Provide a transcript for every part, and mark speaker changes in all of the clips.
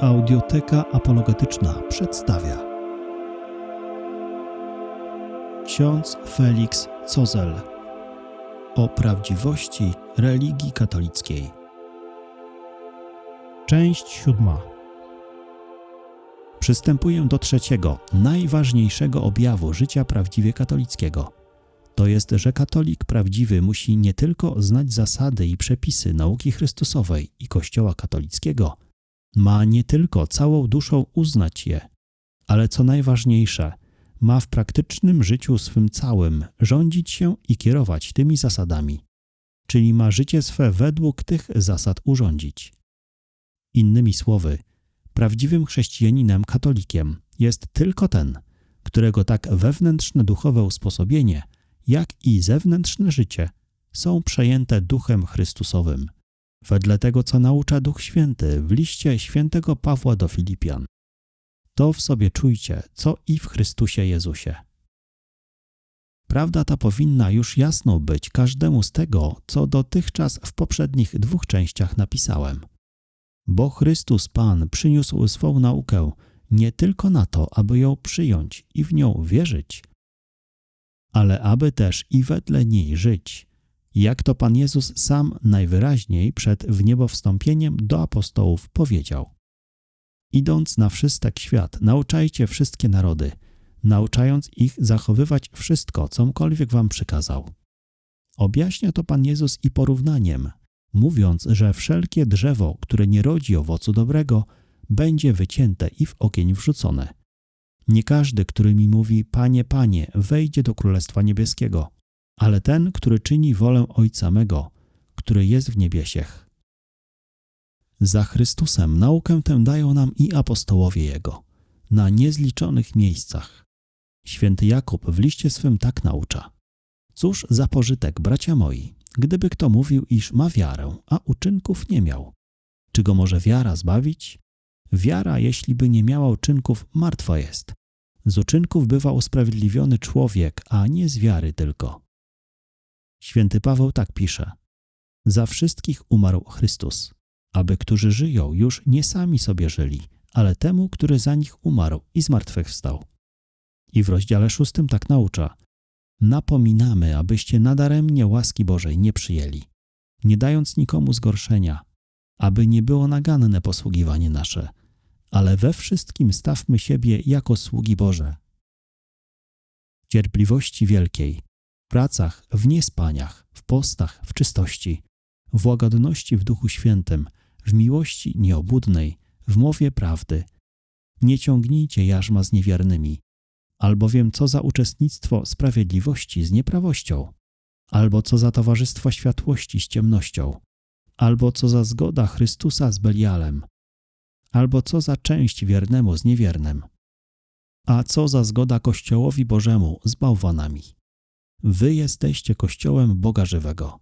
Speaker 1: Audioteka Apologetyczna przedstawia Ksiądz Felix Cozel o prawdziwości religii katolickiej. Część siódma. Przystępuję do trzeciego, najważniejszego objawu życia prawdziwie katolickiego. To jest, że katolik prawdziwy musi nie tylko znać zasady i przepisy nauki Chrystusowej i Kościoła katolickiego, ma nie tylko całą duszą uznać je, ale co najważniejsze, ma w praktycznym życiu swym całym rządzić się i kierować tymi zasadami, czyli ma życie swe według tych zasad urządzić. Innymi słowy, prawdziwym chrześcijaninem katolikiem jest tylko ten, którego tak wewnętrzne duchowe usposobienie, jak i zewnętrzne życie są przejęte duchem Chrystusowym wedle tego, co naucza Duch Święty w liście świętego Pawła do Filipian. To w sobie czujcie, co i w Chrystusie Jezusie. Prawda ta powinna już jasno być każdemu z tego, co dotychczas w poprzednich dwóch częściach napisałem. Bo Chrystus Pan przyniósł swą naukę nie tylko na to, aby ją przyjąć i w nią wierzyć, ale aby też i wedle niej żyć, jak to Pan Jezus sam najwyraźniej przed wniebowstąpieniem do apostołów powiedział. Idąc na wszystek świat, nauczajcie wszystkie narody, nauczając ich zachowywać wszystko, comkolwiek wam przykazał. Objaśnia to Pan Jezus i porównaniem, mówiąc, że wszelkie drzewo, które nie rodzi owocu dobrego, będzie wycięte i w ogień wrzucone. Nie każdy, który mi mówi, Panie, Panie, wejdzie do Królestwa Niebieskiego, ale ten, który czyni wolę Ojca mego, który jest w niebiesiech. Za Chrystusem naukę tę dają nam i apostołowie Jego, na niezliczonych miejscach. Święty Jakub w liście swym tak naucza. Cóż za pożytek, bracia moi, gdyby kto mówił, iż ma wiarę, a uczynków nie miał. Czy go może wiara zbawić? Wiara, jeśli by nie miała uczynków, martwa jest. Z uczynków bywa usprawiedliwiony człowiek, a nie z wiary tylko. Święty Paweł tak pisze: Za wszystkich umarł Chrystus, aby którzy żyją już nie sami sobie żyli, ale temu, który za nich umarł i zmartwychwstał. I w rozdziale szóstym tak naucza: Napominamy, abyście nadaremnie łaski Bożej nie przyjęli, nie dając nikomu zgorszenia, aby nie było naganne posługiwanie nasze, ale we wszystkim stawmy siebie jako sługi Boże. Cierpliwości wielkiej, pracach, w niespaniach, w postach, w czystości, w łagodności w Duchu Świętym, w miłości nieobudnej, w mowie prawdy. Nie ciągnijcie jarzma z niewiernymi, albowiem co za uczestnictwo sprawiedliwości z nieprawością, albo co za towarzystwo światłości z ciemnością, albo co za zgoda Chrystusa z Belialem, albo co za część wiernemu z niewiernym, a co za zgoda Kościołowi Bożemu z bałwanami. Wy jesteście Kościołem Boga żywego.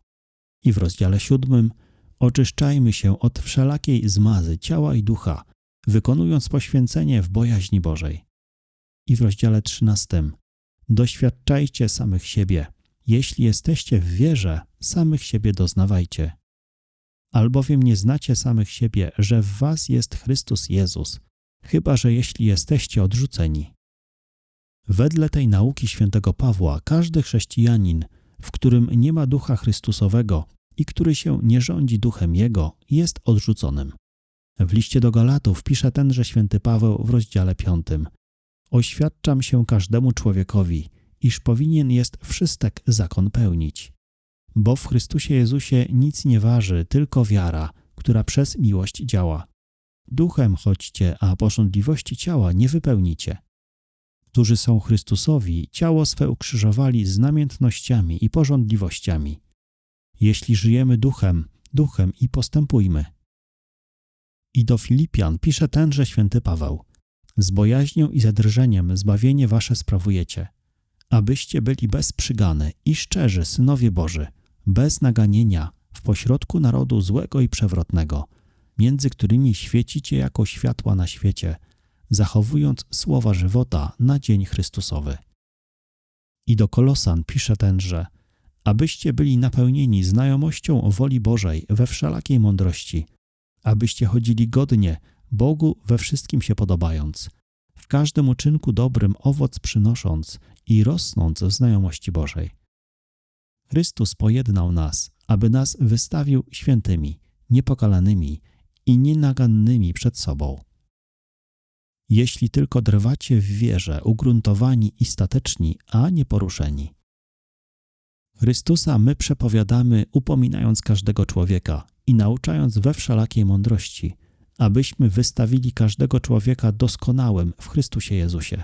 Speaker 1: I w rozdziale siódmym oczyszczajmy się od wszelakiej zmazy ciała i ducha, wykonując poświęcenie w bojaźni Bożej. I w rozdziale trzynastym doświadczajcie samych siebie. Jeśli jesteście w wierze, samych siebie doznawajcie. Albowiem nie znacie samych siebie, że w was jest Chrystus Jezus, chyba że jeśli jesteście odrzuceni. Wedle tej nauki świętego Pawła, każdy chrześcijanin, w którym nie ma ducha Chrystusowego i który się nie rządzi duchem Jego, jest odrzuconym. W liście do Galatów pisze tenże święty Paweł w rozdziale piątym. Oświadczam się każdemu człowiekowi, iż powinien jest wszystek zakon pełnić. Bo w Chrystusie Jezusie nic nie waży, tylko wiara, która przez miłość działa. Duchem chodźcie, a pożądliwości ciała nie wypełnicie którzy są Chrystusowi, ciało swe ukrzyżowali z namiętnościami i porządliwościami. Jeśli żyjemy duchem, duchem i postępujmy. I do Filipian pisze tenże święty Paweł. Z bojaźnią i zadrżeniem zbawienie wasze sprawujecie, abyście byli bez przygany i szczerzy synowie Boży, bez naganienia, w pośrodku narodu złego i przewrotnego, między którymi świecicie jako światła na świecie – zachowując słowa żywota na dzień Chrystusowy. I do Kolosan pisze tenże, abyście byli napełnieni znajomością woli Bożej we wszelakiej mądrości, abyście chodzili godnie, Bogu we wszystkim się podobając, w każdym uczynku dobrym owoc przynosząc i rosnąc w znajomości Bożej. Chrystus pojednał nas, aby nas wystawił świętymi, niepokalanymi i nienagannymi przed sobą. Jeśli tylko drwacie w wierze, ugruntowani i stateczni, a nie poruszeni. Chrystusa my przepowiadamy, upominając każdego człowieka i nauczając we wszelakiej mądrości, abyśmy wystawili każdego człowieka doskonałym w Chrystusie Jezusie.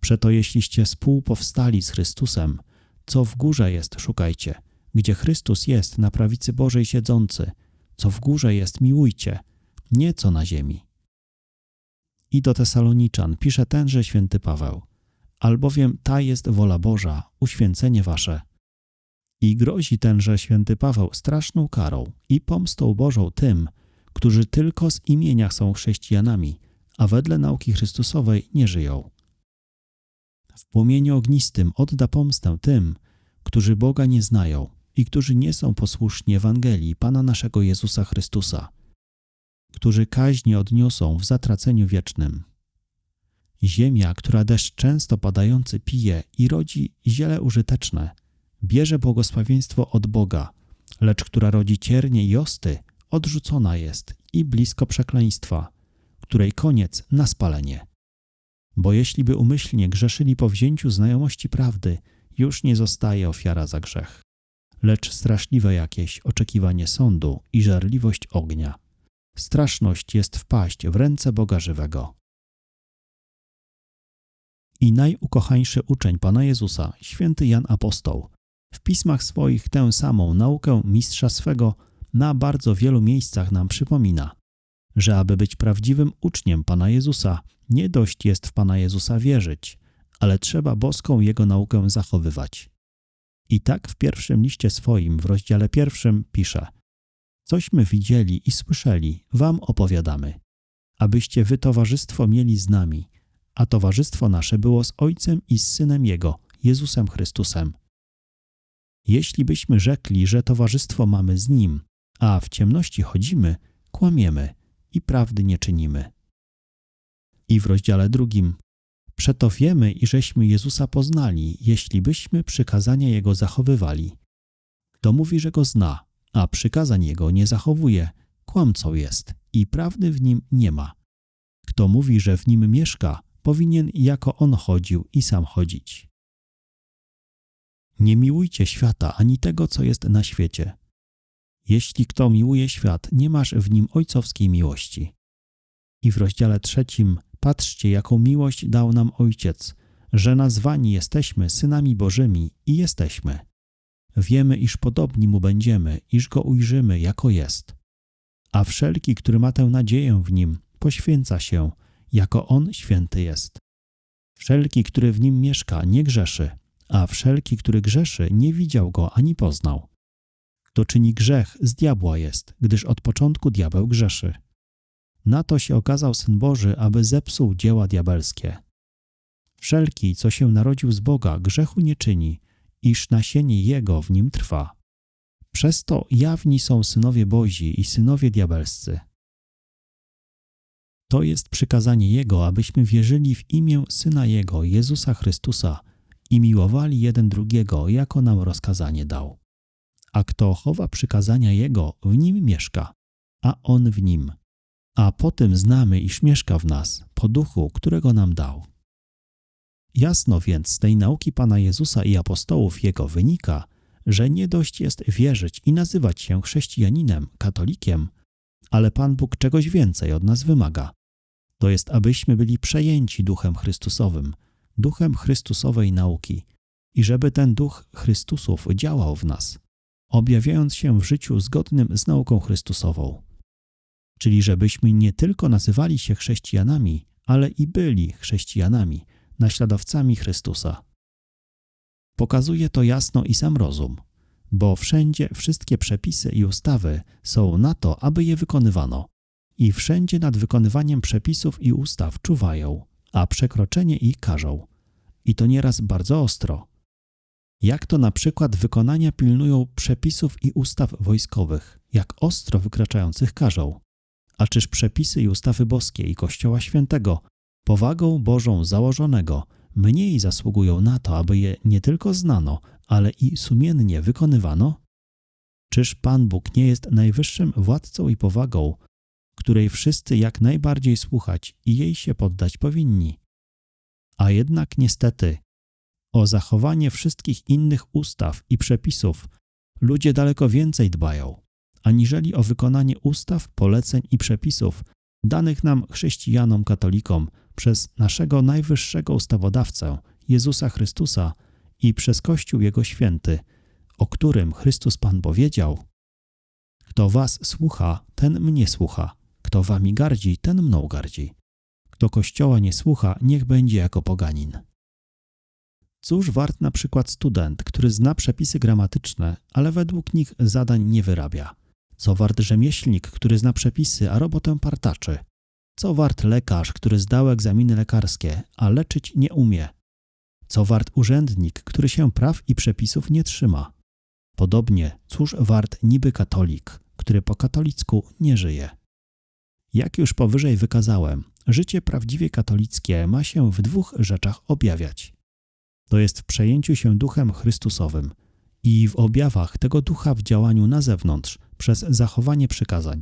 Speaker 1: Przeto jeśliście współpowstali z Chrystusem, co w górze jest, szukajcie, gdzie Chrystus jest na prawicy Bożej siedzący, co w górze jest, miłujcie, nie co na ziemi. I do Tesaloniczan pisze tenże święty Paweł, albowiem ta jest wola Boża, uświęcenie wasze. I grozi tenże święty Paweł straszną karą i pomstą Bożą tym, którzy tylko z imienia są chrześcijanami, a wedle nauki Chrystusowej nie żyją. W płomieniu ognistym odda pomstę tym, którzy Boga nie znają i którzy nie są posłuszni Ewangelii Pana naszego Jezusa Chrystusa, którzy kaźnie odniosą w zatraceniu wiecznym. Ziemia, która deszcz często padający pije i rodzi ziele użyteczne, bierze błogosławieństwo od Boga, lecz która rodzi ciernie i osty, odrzucona jest i blisko przekleństwa, której koniec na spalenie. Bo jeśli by umyślnie grzeszyli po wzięciu znajomości prawdy, już nie zostaje ofiara za grzech, lecz straszliwe jakieś oczekiwanie sądu i żarliwość ognia. Straszność jest wpaść w ręce Boga żywego. I najukochańszy uczeń Pana Jezusa, święty Jan Apostoł, w pismach swoich tę samą naukę mistrza swego na bardzo wielu miejscach nam przypomina, że aby być prawdziwym uczniem Pana Jezusa, nie dość jest w Pana Jezusa wierzyć, ale trzeba boską Jego naukę zachowywać. I tak w pierwszym liście swoim, w rozdziale pierwszym, pisze: Cośmy widzieli i słyszeli, Wam opowiadamy, abyście wy towarzystwo mieli z nami, a towarzystwo nasze było z Ojcem i z Synem Jego, Jezusem Chrystusem. Jeśli byśmy rzekli, że towarzystwo mamy z Nim, a w ciemności chodzimy, kłamiemy i prawdy nie czynimy. I w rozdziale drugim Przeto wiemy, iżeśmy Jezusa poznali, jeśli byśmy przykazania Jego zachowywali. Kto mówi, że Go zna, a przykazań Jego nie zachowuje, kłamcą jest i prawdy w nim nie ma. Kto mówi, że w nim mieszka, powinien jako On chodził i sam chodzić. Nie miłujcie świata ani tego, co jest na świecie. Jeśli kto miłuje świat, nie masz w nim ojcowskiej miłości. I w rozdziale trzecim Patrzcie, jaką miłość dał nam Ojciec, że nazwani jesteśmy synami Bożymi i jesteśmy. Wiemy, iż podobni Mu będziemy, iż Go ujrzymy, jako jest. A wszelki, który ma tę nadzieję w Nim, poświęca się, jako On święty jest. Wszelki, który w Nim mieszka, nie grzeszy, a wszelki, który grzeszy, nie widział Go ani poznał. Kto czyni grzech, z diabła jest, gdyż od początku diabeł grzeszy. Na to się okazał Syn Boży, aby zepsuł dzieła diabelskie. Wszelki, co się narodził z Boga, grzechu nie czyni, iż nasienie Jego w nim trwa. Przez to jawni są synowie Bozi i synowie diabelscy. To jest przykazanie Jego, abyśmy wierzyli w imię Syna Jego, Jezusa Chrystusa i miłowali jeden drugiego, jako nam rozkazanie dał. A kto chowa przykazania Jego, w nim mieszka, a On w nim a potem znamy, iż mieszka w nas po duchu, którego nam dał. Jasno więc z tej nauki Pana Jezusa i apostołów Jego wynika, że nie dość jest wierzyć i nazywać się chrześcijaninem, katolikiem, ale Pan Bóg czegoś więcej od nas wymaga. To jest, abyśmy byli przejęci Duchem Chrystusowym, Duchem Chrystusowej nauki i żeby ten Duch Chrystusów działał w nas, objawiając się w życiu zgodnym z nauką Chrystusową czyli żebyśmy nie tylko nazywali się chrześcijanami, ale i byli chrześcijanami, naśladowcami Chrystusa. Pokazuje to jasno i sam rozum, bo wszędzie wszystkie przepisy i ustawy są na to, aby je wykonywano, i wszędzie nad wykonywaniem przepisów i ustaw czuwają, a przekroczenie ich karzą. I to nieraz bardzo ostro. Jak to na przykład wykonania pilnują przepisów i ustaw wojskowych, jak ostro wykraczających karzą A czyż przepisy i ustawy boskie i Kościoła Świętego, powagą Bożą założonego, mniej zasługują na to, aby je nie tylko znano, ale i sumiennie wykonywano? Czyż Pan Bóg nie jest najwyższym władcą i powagą, której wszyscy jak najbardziej słuchać i jej się poddać powinni? A jednak niestety, o zachowanie wszystkich innych ustaw i przepisów ludzie daleko więcej dbają, aniżeli o wykonanie ustaw, poleceń i przepisów danych nam chrześcijanom katolikom przez naszego najwyższego ustawodawcę, Jezusa Chrystusa i przez Kościół Jego święty, o którym Chrystus Pan powiedział: Kto was słucha, ten mnie słucha, kto wami gardzi, ten mną gardzi. Kto Kościoła nie słucha, niech będzie jako poganin. Cóż wart na przykład student, który zna przepisy gramatyczne, ale według nich zadań nie wyrabia? Co wart rzemieślnik, który zna przepisy, a robotę partaczy? Co wart lekarz, który zdał egzaminy lekarskie, a leczyć nie umie? Co wart urzędnik, który się praw i przepisów nie trzyma? Podobnie, cóż wart niby katolik, który po katolicku nie żyje? Jak już powyżej wykazałem, życie prawdziwie katolickie ma się w dwóch rzeczach objawiać. To jest w przejęciu się duchem Chrystusowym i w objawach tego ducha w działaniu na zewnątrz przez zachowanie przykazań.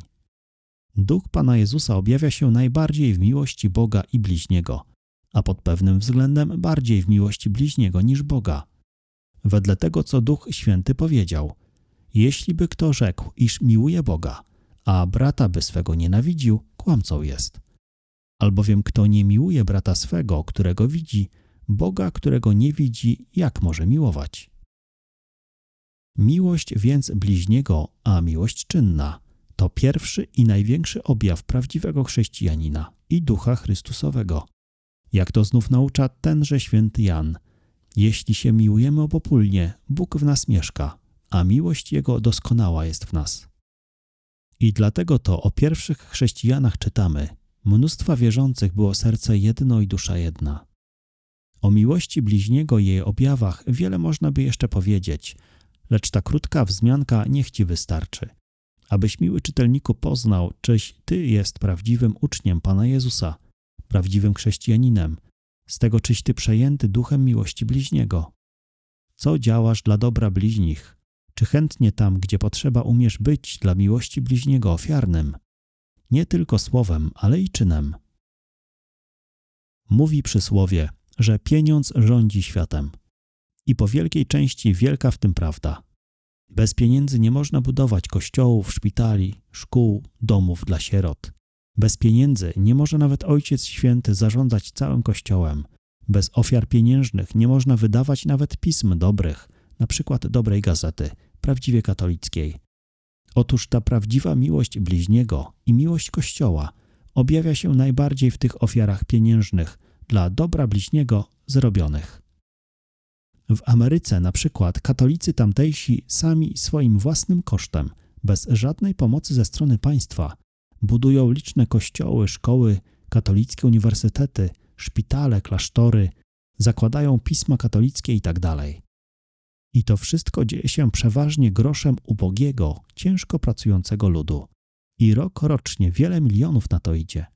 Speaker 1: Duch Pana Jezusa objawia się najbardziej w miłości Boga i bliźniego, a pod pewnym względem bardziej w miłości bliźniego niż Boga. Wedle tego, co Duch Święty powiedział: Jeśli by kto rzekł, iż miłuje Boga, a brata by swego nienawidził, kłamcą jest. Albowiem kto nie miłuje brata swego, którego widzi, Boga, którego nie widzi, jak może miłować? Miłość więc bliźniego, a miłość czynna, to pierwszy i największy objaw prawdziwego chrześcijanina i ducha Chrystusowego. Jak to znów naucza tenże święty Jan, jeśli się miłujemy obopólnie, Bóg w nas mieszka, a miłość Jego doskonała jest w nas. I dlatego to o pierwszych chrześcijanach czytamy: Mnóstwa wierzących było serce jedno i dusza jedna. O miłości bliźniego i jej objawach wiele można by jeszcze powiedzieć, lecz ta krótka wzmianka niech ci wystarczy. Abyś miły czytelniku poznał, czyś ty jest prawdziwym uczniem Pana Jezusa, prawdziwym chrześcijaninem, z tego czyś ty przejęty duchem miłości bliźniego. Co działasz dla dobra bliźnich? Czy chętnie tam, gdzie potrzeba, umiesz być dla miłości bliźniego ofiarnym? Nie tylko słowem, ale i czynem. Mówi przysłowie, że pieniądz rządzi światem. I po wielkiej części wielka w tym prawda. Bez pieniędzy nie można budować kościołów, szpitali, szkół, domów dla sierot. Bez pieniędzy nie może nawet Ojciec Święty zarządzać całym Kościołem. Bez ofiar pieniężnych nie można wydawać nawet pism dobrych, na przykład dobrej gazety, prawdziwie katolickiej. Otóż ta prawdziwa miłość bliźniego i miłość Kościoła objawia się najbardziej w tych ofiarach pieniężnych dla dobra bliźniego zrobionych. W Ameryce na przykład katolicy tamtejsi sami swoim własnym kosztem, bez żadnej pomocy ze strony państwa, budują liczne kościoły, szkoły, katolickie uniwersytety, szpitale, klasztory, zakładają pisma katolickie itd. Tak I to wszystko dzieje się przeważnie groszem ubogiego, ciężko pracującego ludu. I rok rocznie wiele milionów na to idzie.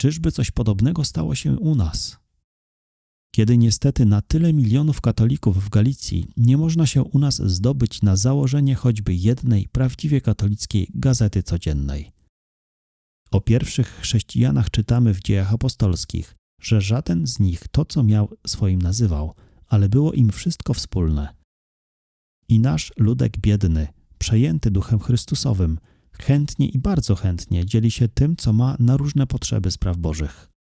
Speaker 1: Czyżby coś podobnego stało się u nas? Kiedy niestety na tyle milionów katolików w Galicji nie można się u nas zdobyć na założenie choćby jednej prawdziwie katolickiej gazety codziennej. O pierwszych chrześcijanach czytamy w dziejach apostolskich, że żaden z nich to, co miał, swoim nazywał, ale było im wszystko wspólne. I nasz ludek biedny, przejęty duchem Chrystusowym, chętnie i bardzo chętnie dzieli się tym, co ma na różne potrzeby spraw Bożych.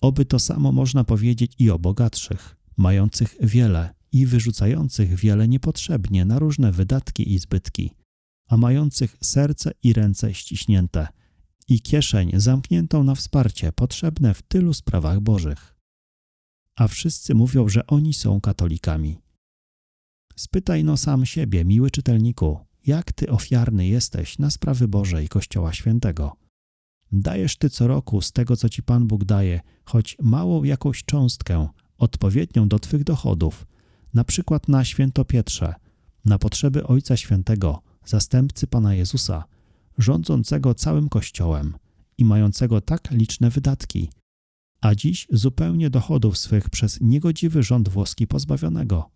Speaker 1: Oby to samo można powiedzieć i o bogatszych, mających wiele i wyrzucających wiele niepotrzebnie na różne wydatki i zbytki, a mających serce i ręce ściśnięte i kieszeń zamkniętą na wsparcie potrzebne w tylu sprawach Bożych. A wszyscy mówią, że oni są katolikami. Spytaj no sam siebie, miły czytelniku, jak ty ofiarny jesteś na sprawy Boże i Kościoła Świętego. Dajesz ty co roku z tego, co ci Pan Bóg daje, choć małą jakąś cząstkę, odpowiednią do twych dochodów, na przykład na święto Pietrze, na potrzeby Ojca Świętego, zastępcy Pana Jezusa, rządzącego całym Kościołem i mającego tak liczne wydatki, a dziś zupełnie dochodów swych przez niegodziwy rząd włoski pozbawionego.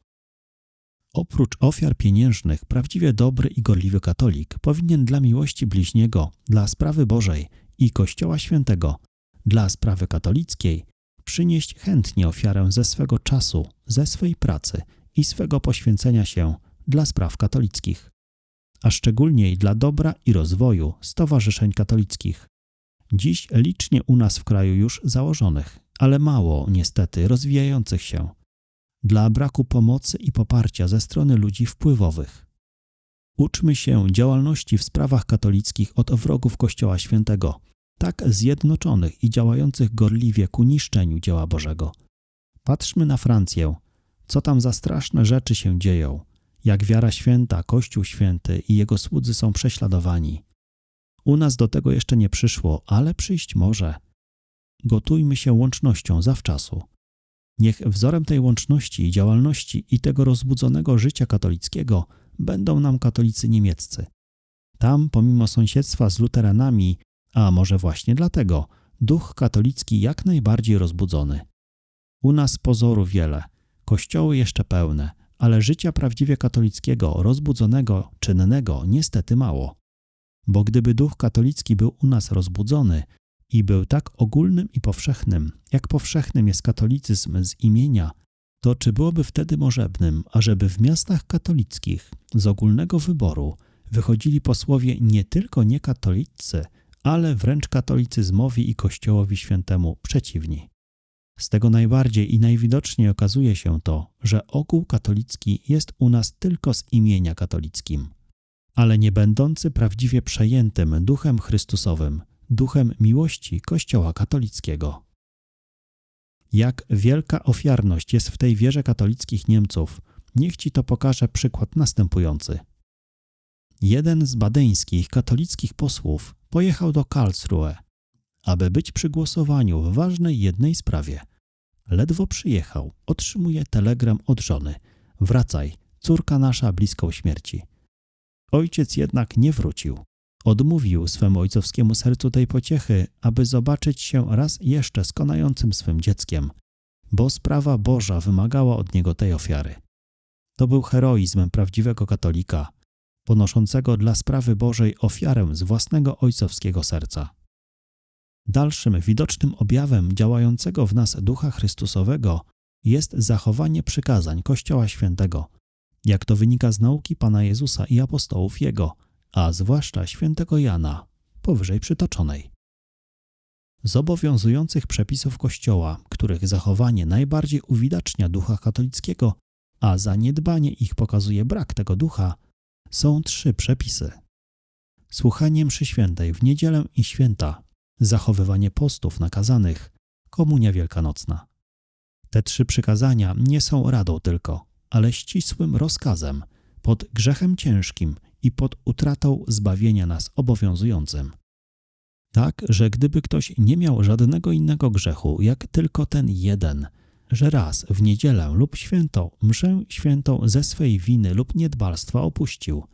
Speaker 1: Oprócz ofiar pieniężnych, prawdziwie dobry i gorliwy katolik powinien dla miłości bliźniego, dla sprawy Bożej i Kościoła Świętego, dla sprawy katolickiej przynieść chętnie ofiarę ze swego czasu, ze swej pracy i swego poświęcenia się dla spraw katolickich, a szczególnie dla dobra i rozwoju stowarzyszeń katolickich. Dziś licznie u nas w kraju już założonych, ale mało niestety rozwijających się, dla braku pomocy i poparcia ze strony ludzi wpływowych. Uczmy się działalności w sprawach katolickich od wrogów Kościoła Świętego, tak zjednoczonych i działających gorliwie ku niszczeniu dzieła Bożego. Patrzmy na Francję, co tam za straszne rzeczy się dzieją, jak wiara święta, Kościół święty i jego słudzy są prześladowani. U nas do tego jeszcze nie przyszło, ale przyjść może. Gotujmy się łącznością zawczasu. Niech wzorem tej łączności i działalności i tego rozbudzonego życia katolickiego będą nam katolicy niemieccy. Tam, pomimo sąsiedztwa z luteranami, a może właśnie dlatego, duch katolicki jak najbardziej rozbudzony. U nas pozoru wiele, kościoły jeszcze pełne, ale życia prawdziwie katolickiego, rozbudzonego, czynnego niestety mało. Bo gdyby duch katolicki był u nas rozbudzony i był tak ogólnym i powszechnym, jak powszechnym jest katolicyzm z imienia, to czy byłoby wtedy możebnym, ażeby w miastach katolickich z ogólnego wyboru wychodzili posłowie nie tylko niekatolicy, ale wręcz katolicyzmowi i Kościołowi Świętemu przeciwni? Z tego najbardziej i najwidoczniej okazuje się to, że ogół katolicki jest u nas tylko z imienia katolickim, ale nie będący prawdziwie przejętym duchem Chrystusowym, duchem miłości Kościoła katolickiego. Jak wielka ofiarność jest w tej wierze katolickich Niemców, niech ci to pokaże przykład następujący. Jeden z badeńskich katolickich posłów pojechał do Karlsruhe, aby być przy głosowaniu w ważnej jednej sprawie. Ledwo przyjechał, otrzymuje telegram od żony. Wracaj, córka nasza bliską śmierci. Ojciec jednak nie wrócił. Odmówił swemu ojcowskiemu sercu tej pociechy, aby zobaczyć się raz jeszcze z konającym swym dzieckiem, bo sprawa Boża wymagała od niego tej ofiary. To był heroizm prawdziwego katolika, ponoszącego dla sprawy Bożej ofiarę z własnego ojcowskiego serca. Dalszym widocznym objawem działającego w nas Ducha Chrystusowego jest zachowanie przykazań Kościoła Świętego, jak to wynika z nauki Pana Jezusa i apostołów Jego, a zwłaszcza świętego Jana, powyżej przytoczonej. Z obowiązujących przepisów Kościoła, których zachowanie najbardziej uwidacznia ducha katolickiego, a zaniedbanie ich pokazuje brak tego ducha, są trzy przepisy. Słuchanie mszy świętej w niedzielę i święta zachowywanie postów nakazanych, komunia wielkanocna. Te trzy przykazania nie są radą tylko, ale ścisłym rozkazem pod grzechem ciężkim i pod utratą zbawienia nas obowiązującym. Tak, że gdyby ktoś nie miał żadnego innego grzechu, jak tylko ten jeden, że raz w niedzielę lub święto mszę świętą ze swej winy lub niedbalstwa opuścił,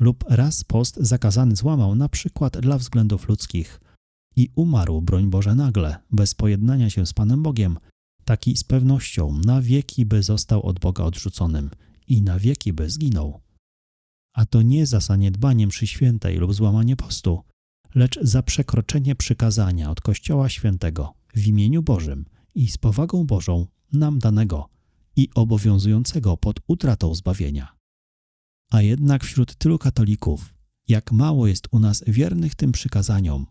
Speaker 1: lub raz post zakazany złamał na przykład dla względów ludzkich, i umarł, broń Boże, nagle, bez pojednania się z Panem Bogiem, taki z pewnością na wieki by został od Boga odrzuconym i na wieki by zginął. A to nie za zaniedbaniem przy świętej lub złamanie postu, lecz za przekroczenie przykazania od Kościoła Świętego w imieniu Bożym i z powagą Bożą nam danego i obowiązującego pod utratą zbawienia. A jednak wśród tylu katolików, jak mało jest u nas wiernych tym przykazaniom,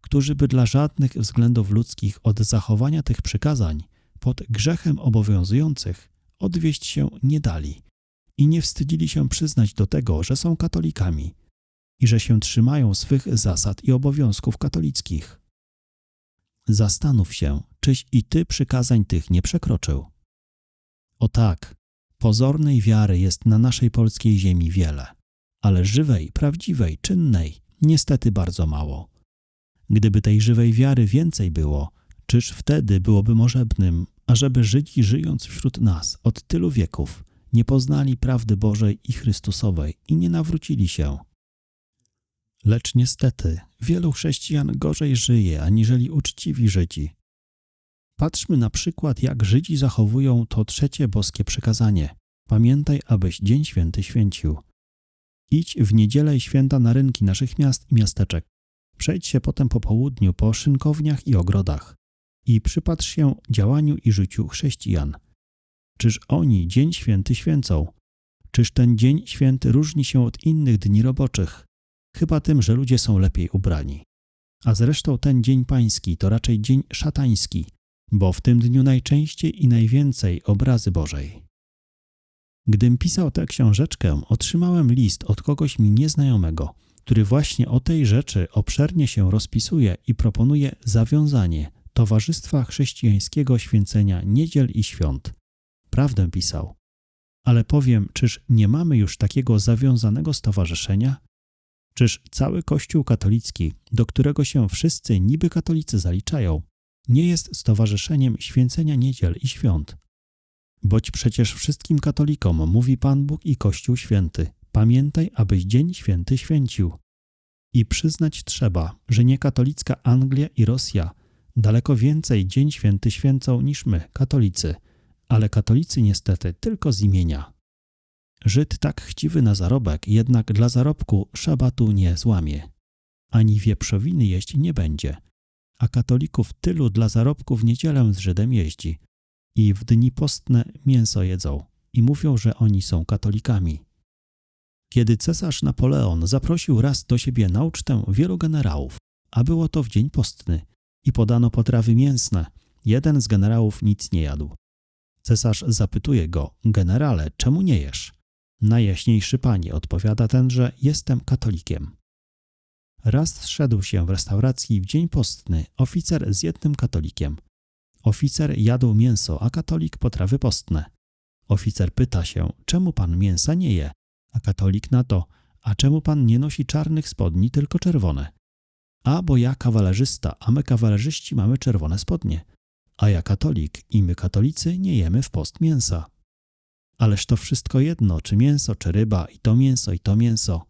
Speaker 1: którzy by dla żadnych względów ludzkich od zachowania tych przykazań pod grzechem obowiązujących odwieść się nie dali i nie wstydzili się przyznać do tego, że są katolikami i że się trzymają swych zasad i obowiązków katolickich. Zastanów się, czyś i ty przykazań tych nie przekroczył. O tak, pozornej wiary jest na naszej polskiej ziemi wiele, ale żywej, prawdziwej, czynnej niestety bardzo mało. Gdyby tej żywej wiary więcej było, czyż wtedy byłoby możebnym, ażeby Żydzi żyjąc wśród nas od tylu wieków nie poznali prawdy Bożej i Chrystusowej i nie nawrócili się? Lecz niestety wielu chrześcijan gorzej żyje aniżeli uczciwi Żydzi. Patrzmy na przykład, jak Żydzi zachowują to trzecie boskie przykazanie. Pamiętaj, abyś Dzień Święty święcił. Idź w niedzielę i święta na rynki naszych miast i miasteczek. Przejdź się potem po południu po szynkowniach i ogrodach i przypatrz się działaniu i życiu chrześcijan. Czyż oni Dzień Święty święcą? Czyż ten Dzień Święty różni się od innych dni roboczych? Chyba tym, że ludzie są lepiej ubrani. A zresztą ten Dzień Pański to raczej dzień szatański, bo w tym dniu najczęściej i najwięcej obrazy Bożej. Gdym pisał tę książeczkę, otrzymałem list od kogoś mi nieznajomego, który właśnie o tej rzeczy obszernie się rozpisuje i proponuje zawiązanie Towarzystwa Chrześcijańskiego Święcenia Niedziel i Świąt. Prawdę pisał. Ale powiem, czyż nie mamy już takiego zawiązanego stowarzyszenia? Czyż cały Kościół katolicki, do którego się wszyscy niby katolicy zaliczają, nie jest stowarzyszeniem święcenia niedziel i świąt? Boć przecież wszystkim katolikom mówi Pan Bóg i Kościół Święty: Pamiętaj, abyś Dzień Święty święcił. I przyznać trzeba, że nie katolicka Anglia i Rosja daleko więcej Dzień Święty święcą niż my, katolicy, ale katolicy niestety tylko z imienia. Żyd tak chciwy na zarobek, jednak dla zarobku szabatu nie złamie. Ani wieprzowiny jeść nie będzie, a katolików tylu dla zarobku w niedzielę z Żydem jeździ i w dni postne mięso jedzą i mówią, że oni są katolikami. Kiedy cesarz Napoleon zaprosił raz do siebie na ucztę wielu generałów, a było to w dzień postny, i podano potrawy mięsne, jeden z generałów nic nie jadł. Cesarz zapytuje go, generale, czemu nie jesz? Najjaśniejszy panie, odpowiada ten, że jestem katolikiem. Raz szedł się w restauracji w dzień postny oficer z jednym katolikiem. Oficer jadł mięso, a katolik potrawy postne. Oficer pyta się, czemu pan mięsa nie je? A katolik na to, a czemu pan nie nosi czarnych spodni, tylko czerwone? A bo ja kawalerzysta, a my kawalerzyści mamy czerwone spodnie. A ja katolik i my katolicy nie jemy w post mięsa. Ależ to wszystko jedno, czy mięso, czy ryba, i to mięso, i to mięso.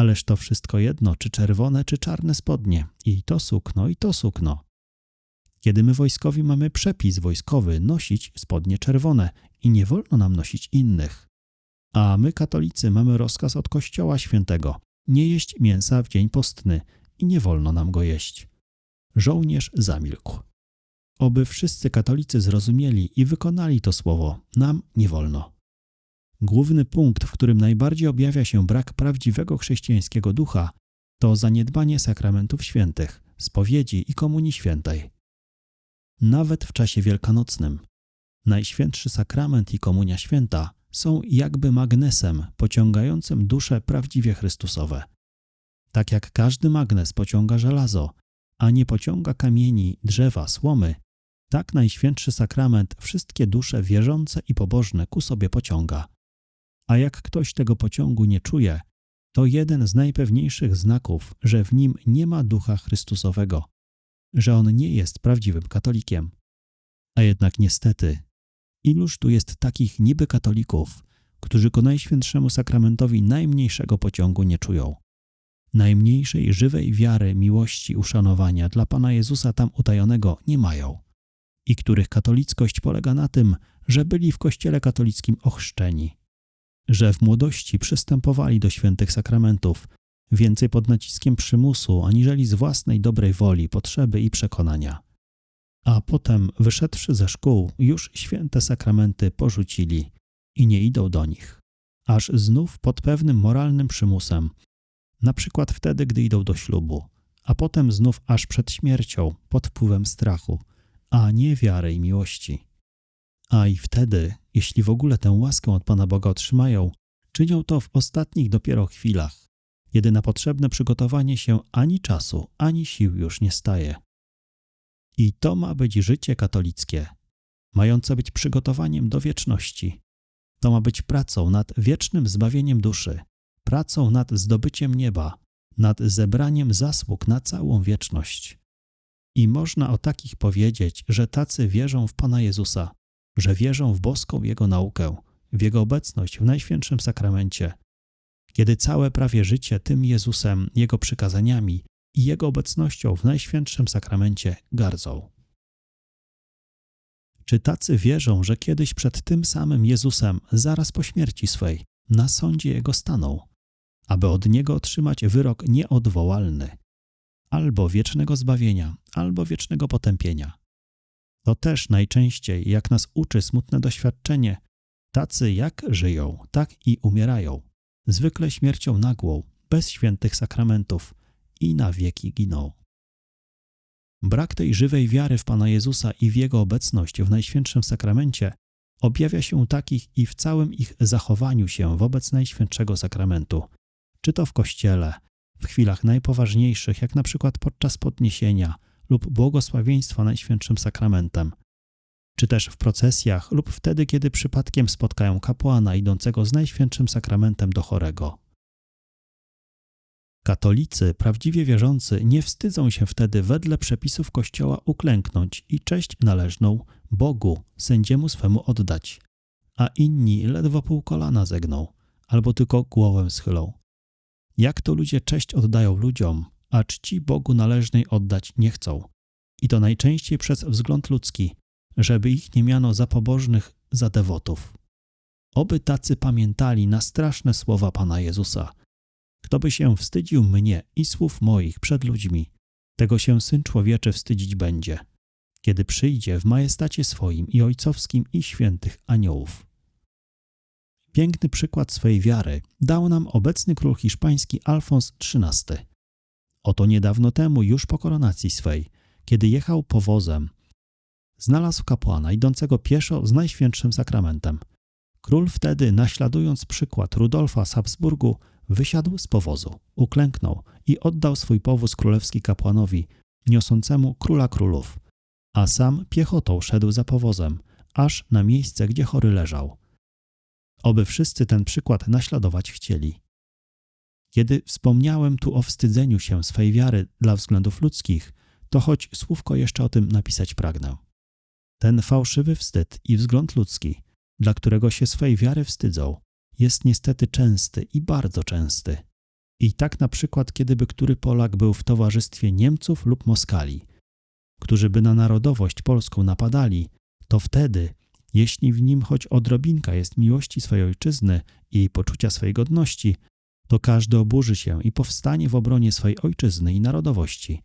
Speaker 1: Ależ to wszystko jedno, czy czerwone, czy czarne spodnie, i to sukno, i to sukno. Kiedy my wojskowi mamy przepis wojskowy nosić spodnie czerwone i nie wolno nam nosić innych. A my katolicy mamy rozkaz od Kościoła Świętego nie jeść mięsa w dzień postny i nie wolno nam go jeść. Żołnierz zamilkł. Oby wszyscy katolicy zrozumieli i wykonali to słowo, nam nie wolno. Główny punkt, w którym najbardziej objawia się brak prawdziwego chrześcijańskiego ducha, to zaniedbanie sakramentów świętych, spowiedzi i komunii świętej. Nawet w czasie wielkanocnym Najświętszy sakrament i komunia święta są jakby magnesem pociągającym dusze prawdziwie Chrystusowe. Tak jak każdy magnes pociąga żelazo, a nie pociąga kamieni, drzewa, słomy, tak Najświętszy Sakrament wszystkie dusze wierzące i pobożne ku sobie pociąga. A jak ktoś tego pociągu nie czuje, to jeden z najpewniejszych znaków, że w nim nie ma ducha Chrystusowego, że on nie jest prawdziwym katolikiem. A jednak niestety, iluż tu jest takich niby katolików, którzy ku Najświętszemu Sakramentowi najmniejszego pociągu nie czują najmniejszej żywej wiary, miłości, uszanowania dla Pana Jezusa tam utajonego nie mają i których katolickość polega na tym, że byli w Kościele katolickim ochrzczeni, że w młodości przystępowali do świętych sakramentów, więcej pod naciskiem przymusu, aniżeli z własnej dobrej woli, potrzeby i przekonania. A potem, wyszedłszy ze szkół, już święte sakramenty porzucili i nie idą do nich, aż znów pod pewnym moralnym przymusem. Na przykład wtedy, gdy idą do ślubu, a potem znów aż przed śmiercią, pod wpływem strachu, a nie wiary i miłości. A i wtedy, jeśli w ogóle tę łaskę od Pana Boga otrzymają, czynią to w ostatnich dopiero chwilach, kiedy na potrzebne przygotowanie się ani czasu, ani sił już nie staje. I to ma być życie katolickie, mające być przygotowaniem do wieczności. To ma być pracą nad wiecznym zbawieniem duszy, pracą nad zdobyciem nieba, nad zebraniem zasług na całą wieczność. I można o takich powiedzieć, że tacy wierzą w Pana Jezusa, że wierzą w boską Jego naukę, w Jego obecność w Najświętszym Sakramencie, kiedy całe prawie życie tym Jezusem, Jego przykazaniami i Jego obecnością w Najświętszym Sakramencie gardzą. Czy tacy wierzą, że kiedyś przed tym samym Jezusem, zaraz po śmierci swej, na sądzie Jego staną, aby od Niego otrzymać wyrok nieodwołalny, albo wiecznego zbawienia, albo wiecznego potępienia? To też najczęściej, jak nas uczy smutne doświadczenie, tacy jak żyją, tak i umierają, zwykle śmiercią nagłą, bez świętych sakramentów i na wieki giną. Brak tej żywej wiary w Pana Jezusa i w Jego obecność w Najświętszym Sakramencie objawia się takich i w całym ich zachowaniu się wobec Najświętszego Sakramentu, czy to w Kościele, w chwilach najpoważniejszych, jak na przykład podczas podniesienia lub błogosławieństwa Najświętszym Sakramentem, czy też w procesjach lub wtedy, kiedy przypadkiem spotkają kapłana idącego z Najświętszym Sakramentem do chorego. Katolicy, prawdziwie wierzący, nie wstydzą się wtedy wedle przepisów Kościoła uklęknąć i cześć należną Bogu, sędziemu swemu oddać, a inni ledwo pół kolana zegną, albo tylko głowę schylą. Jak to ludzie cześć oddają ludziom, a czci Bogu należnej oddać nie chcą. I to najczęściej przez wzgląd ludzki, żeby ich nie miano za pobożnych, za dewotów. Oby tacy pamiętali na straszne słowa Pana Jezusa – kto by się wstydził mnie i słów moich przed ludźmi, tego się Syn Człowieczy wstydzić będzie, kiedy przyjdzie w majestacie swoim i ojcowskim i świętych aniołów. Piękny przykład swojej wiary dał nam obecny król hiszpański Alfons XIII. Oto niedawno temu, już po koronacji swej, kiedy jechał powozem, znalazł kapłana idącego pieszo z Najświętszym Sakramentem. Król wtedy, naśladując przykład Rudolfa z Habsburgu, Wysiadł z powozu, uklęknął i oddał swój powóz królewski kapłanowi, niosącemu króla królów, a sam piechotą szedł za powozem, aż na miejsce, gdzie chory leżał. Oby wszyscy ten przykład naśladować chcieli. Kiedy wspomniałem tu o wstydzeniu się swej wiary dla względów ludzkich, to choć słówko jeszcze o tym napisać pragnę. Ten fałszywy wstyd i wzgląd ludzki, dla którego się swej wiary wstydzą, jest niestety częsty i bardzo częsty. I tak na przykład, kiedyby który Polak był w towarzystwie Niemców lub Moskali, którzy by na narodowość polską napadali, to wtedy, jeśli w nim choć odrobinka jest miłości swojej ojczyzny i poczucia swojej godności, to każdy oburzy się i powstanie w obronie swojej ojczyzny i narodowości.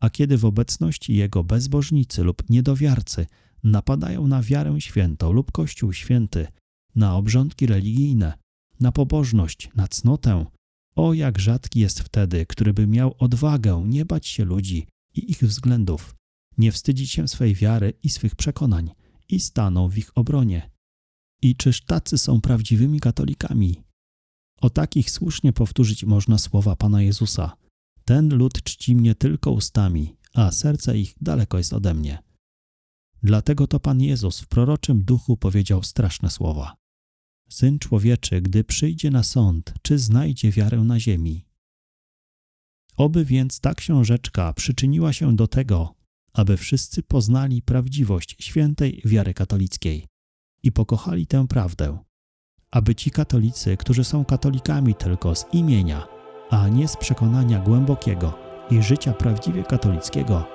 Speaker 1: A kiedy w obecności jego bezbożnicy lub niedowiarcy napadają na wiarę świętą lub Kościół święty, na obrządki religijne, na pobożność, na cnotę. O, jak rzadki jest wtedy, który by miał odwagę nie bać się ludzi i ich względów, nie wstydzić się swej wiary i swych przekonań i stanął w ich obronie. I czyż tacy są prawdziwymi katolikami? O takich słusznie powtórzyć można słowa Pana Jezusa. Ten lud czci mnie tylko ustami, a serce ich daleko jest ode mnie. Dlatego to Pan Jezus w proroczym duchu powiedział straszne słowa. Syn człowieczy, gdy przyjdzie na sąd, czy znajdzie wiarę na ziemi? Oby więc ta książeczka przyczyniła się do tego, aby wszyscy poznali prawdziwość świętej wiary katolickiej i pokochali tę prawdę, aby ci katolicy, którzy są katolikami tylko z imienia, a nie z przekonania głębokiego i życia prawdziwie katolickiego,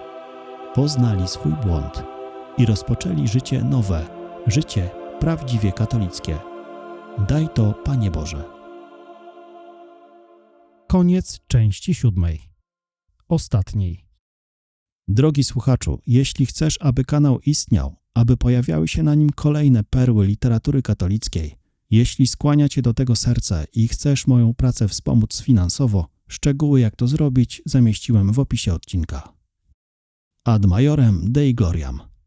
Speaker 1: poznali swój błąd i rozpoczęli życie nowe, życie prawdziwie katolickie. Daj to, Panie Boże.
Speaker 2: Koniec części siódmej. Ostatniej.
Speaker 1: Drogi słuchaczu, jeśli chcesz, aby kanał istniał, aby pojawiały się na nim kolejne perły literatury katolickiej, jeśli skłania Cię do tego serce i chcesz moją pracę wspomóc finansowo, szczegóły jak to zrobić zamieściłem w opisie odcinka. Ad majorem Dei Gloriam.